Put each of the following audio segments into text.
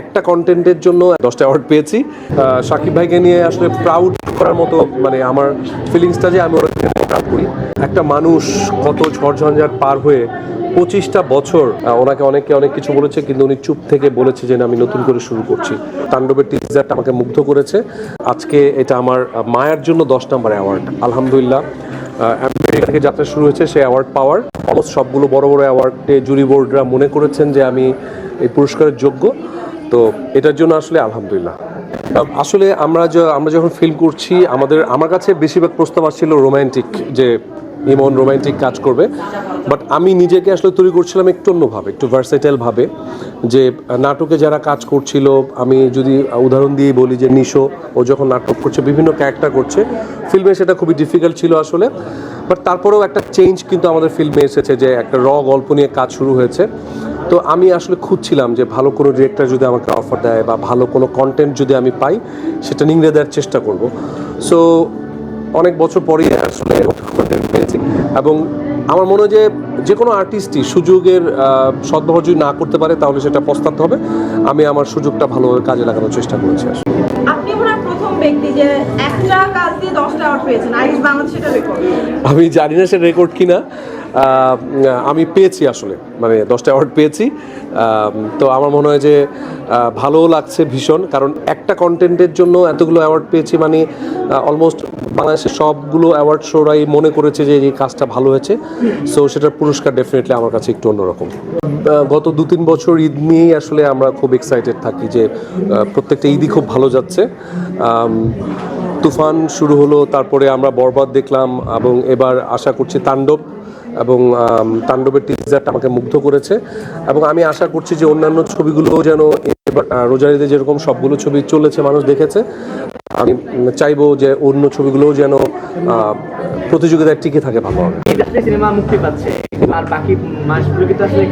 একটা কন্টেন্টের জন্য দশটা অ্যাওয়ার্ড পেয়েছি। সাকিব ভাইকে নিয়ে আসলে প্রাউড করার মতো মানে আমার ফিলিংসটা যে আমি প্রাউড করি। একটা মানুষ কত ঝড়ঝঞ্ঝাট পার হয়ে পঁচিশটা বছর ওনাকে অনেকে অনেক কিছু বলেছে, কিন্তু উনি চুপ থেকে বলেছে যে আমি নতুন করে শুরু করছি। তাণ্ডবের টিজারটা আমাকে মুগ্ধ করেছে। আজকে এটা আমার মায়ের জন্য দশ নম্বর অ্যাওয়ার্ড আলহামদুলিল্লাহ আমেরিকা থেকে যাত্রা শুরু হয়েছে সেই অ্যাওয়ার্ড পাওয়ার। অলমোস্ট সবগুলো বড় বড় অ্যাওয়ার্ডে জুরি বোর্ডরা মনে করেছেন যে আমি এই পুরস্কারের যোগ্য। তো এটার জন্য আসলে আলহামদুলিল্লাহ। আসলে আমরা আমরা যখন ফিল করছি, আমাদের, আমার কাছে বেশিরভাগ প্রস্তাব আসছিল রোমান্টিক যে ইমন রোমান্টিক কাজ করবে। বাট আমি নিজেকে আসলে তৈরি করছিলাম একটু অন্যভাবে, একটু ভার্সেটাইল ভাবে। যে নাটকে যারা কাজ করছিল, আমি যদি উদাহরণ দিয়ে বলি যে নিশো, ও যখন নাটক করছে, বিভিন্ন ক্যারেক্টার করছে ফিল্মে সেটা খুবই ডিফিকাল্ট ছিল আসলে। বাট তারপরেও একটা চেঞ্জ কিন্তু আমাদের ফিল্মে এসেছে যে একটা র গল্প নিয়ে কাজ শুরু হয়েছে। তো আমি আসলে খুঁজছিলাম যে ভালো কোনো ডিরেক্টর যদি আমাকে অফার দেয় বা ভালো কোনো কন্টেন্ট যদি আমি পাই সেটা নিংড়ে দেওয়ার চেষ্টা করব। সো অনেক বছর পরেই আসলে content পেয়েছি। এবং আমার মনে হয় যে যে কোনো আর্টিস্টই সুযোগের সদ্ব্যবহার যদি না করতে পারে তাহলে সেটা পস্তাতে হবে। আমি আমার সুযোগটা ভালোভাবে কাজে লাগানোর চেষ্টা করেছি আসলে। আমি জানি না সে রেকর্ড কিনা। আমি পেয়েছি আসলে মানে দশটা অ্যাওয়ার্ড পেয়েছি। তো আমার মনে হয় যে ভালোও লাগছে ভীষণ, কারণ একটা কন্টেন্টের জন্য এতগুলো অ্যাওয়ার্ড পেয়েছি মানে অলমোস্ট বাংলাদেশের সবগুলো অ্যাওয়ার্ড শোরাই মনে করেছে যে, এই কাজটা ভালো হয়েছে। সো সেটার পুরস্কার ডেফিনেটলি আমার কাছে একটু অন্যরকম। গত দু তিন বছর ঈদ নিয়েই আসলে আমরা খুব এক্সাইটেড থাকি যে প্রত্যেকটা ঈদই খুব ভালো যাচ্ছে। তুফান শুরু হলো, তারপরে আমরা বরবাদ দেখলাম এবং এবার আশা করছি তাণ্ডব। এবং তাণ্ডবের টিজারটা আমাকে মুগ্ধ করেছে। এবং আমি আশা করছি যে অন্যান্য ছবিগুলোও যেন আহ, যেরকম সবগুলো ছবি চলেছে মানুষ দেখেছে আমি চাইব যে অন্য ছবিগুলোও যেন প্রতিযোগিতায় টিকে থাকে সিনেমা মুক্তি পাচ্ছে আর বাকি আসলে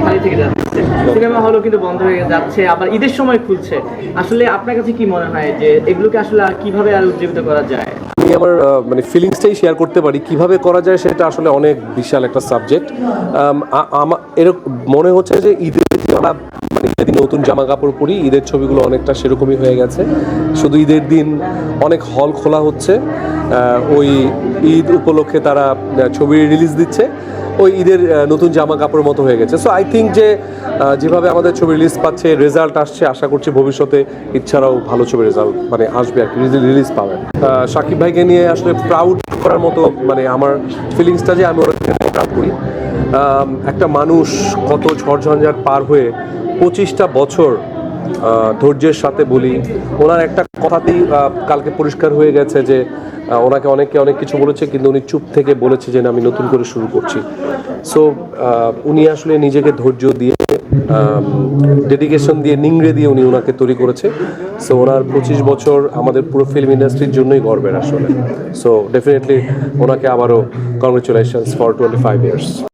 সিনেমা কিন্তু বন্ধ হয়ে যাচ্ছে আবার ঈদের সময় খুলছে। আসলে আপনার কাছে কি মনে হয় যে এগুলোকে আসলে কীভাবে আর উজ্জীবিত করা যায়? আমি আমার মানে ফিলিংসটাই শেয়ার করতে পারি। কীভাবে করা যায় সেটা আসলে অনেক বিশাল একটা সাবজেক্ট আমার এরকম মনে হচ্ছে যে ঈদের আমরা মানে ঈদের দিন নতুন জামা কাপড় পরি, ঈদের ছবিগুলো অনেকটা সেরকমই হয়ে গেছে। শুধু ঈদের দিন অনেক হল খোলা হচ্ছে। ওই ঈদ উপলক্ষে তারা ছবি রিলিজ দিচ্ছে। ওই ঈদের নতুন জামা কাপড়ের মতো হয়ে গেছে। সো আই থিঙ্ক যে যেভাবে আমাদের ছবি রিলিজ পাচ্ছে রেজাল্ট আসছে আশা করছি ভবিষ্যতে এছাড়াও ভালো ছবি রেজাল্ট মানে আসবে আর কি রিলিজ আহ, সাকিব ভাইকে নিয়ে আসলে প্রাউড করার মতো মানে আমার ফিলিংসটা যে আমি প্রাউড করি। একটা মানুষ কত ঝড়ঝঞ্ঝাট পার হয়ে পঁচিশটা বছর ধৈর্যের সাথে বলি। ওনার একটা কথাতেই কালকে পরিষ্কার হয়ে গেছে যে ওনাকে অনেকে অনেক কিছু বলেছে, কিন্তু উনি চুপ থেকে বলেছে যে আমি নতুন করে শুরু করছি। সো উনি আসলে নিজেকে ধৈর্য দিয়ে ডেডিকেশন দিয়ে, নিংড়ে দিয়ে উনি ওনাকে তৈরি করেছে। সো ওনার পঁচিশ বছর আমাদের পুরো ফিল্ম ইন্ডাস্ট্রির জন্যই গর্বের আসলে। সো ডেফিনেটলি ওনাকে আবারও congratulations for twenty five years